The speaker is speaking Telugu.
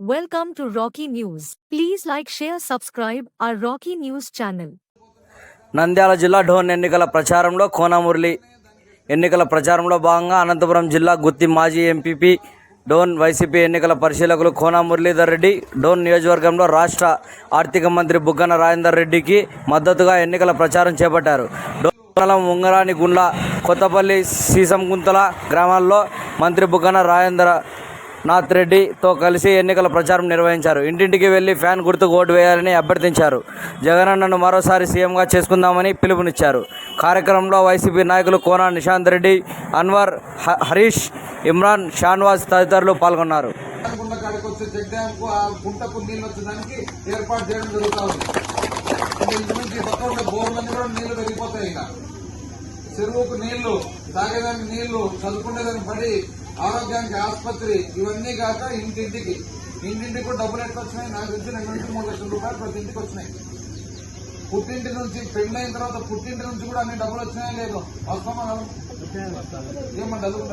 Welcome to Rocky News. Please like, share, subscribe our Rocky News channel. Nandyal జిల్లా డోన్ ఎన్నికల ప్రచారంలో కోనమురళి ఎన్నికల ప్రచారంలో భాగంగా అనంతపురం జిల్లా గుత్తి మాజీ ఎంపీపీ డోన్ వైసీపీ ఎన్నికల పరిశీలకులు కోన మురళీధర్ రెడ్డి డోన్ నియోజకవర్గంలో రాష్ట్ర ఆర్థిక మంత్రి బుగ్గన రాజేందర్ రెడ్డికి మద్దతుగా ఎన్నికల ప్రచారం చేపట్టారు డోన్ మండలం ఉంగరాని గుండ్ల కొత్తపల్లి సీసంగుంతల గ్రామాల్లో మంత్రి బుగ్గన రాజేంద్ర నాథ్ రెడ్డితో కలిసి ఎన్నికల ప్రచారం నిర్వహించారు. ఇంటింటికి వెళ్ళి ఫ్యాన్ గుర్తుకు ఓటు వేయాలని అభ్యర్థించారు. జగనన్నను మరోసారి సీఎంగా చేసుకుందామని పిలుపునిచ్చారు. కార్యక్రమంలో వైసీపీ నాయకులు కోన నిశాంత్ రెడ్డి అన్వర్ హరీష్ ఇమ్రాన్ షాన్వాజ్ తదితరులు పాల్గొన్నారు. ఏర్పాటు చేయడం జరుగుతూ ఉంది బోర్లన్నీ కూడా నీళ్ళు పెరిగిపోతాయి ఇక. చెరువుకు నీళ్ళు తాగేదానికి నీళ్ళు చదువుకునేదానికి పడి ఆరోగ్యానికి ఆసుపత్రి ఇవన్నీ కాక ఇంటింటికి. ఇంటింటికి కూడా డబ్బులు ఎట్లా వచ్చినాయి నాకు తెలిసి రెండు నుంచి మూడు లక్షల రూపాయలు ప్రతి ఇంటికి వచ్చినాయి. పుట్టింటి నుంచి పెళ్ళైన తర్వాత పుట్టింటి నుంచి కూడా అన్ని డబ్బులు వచ్చినాయో లేదు? వస్తామా? ఏమన్నా డబ్బులు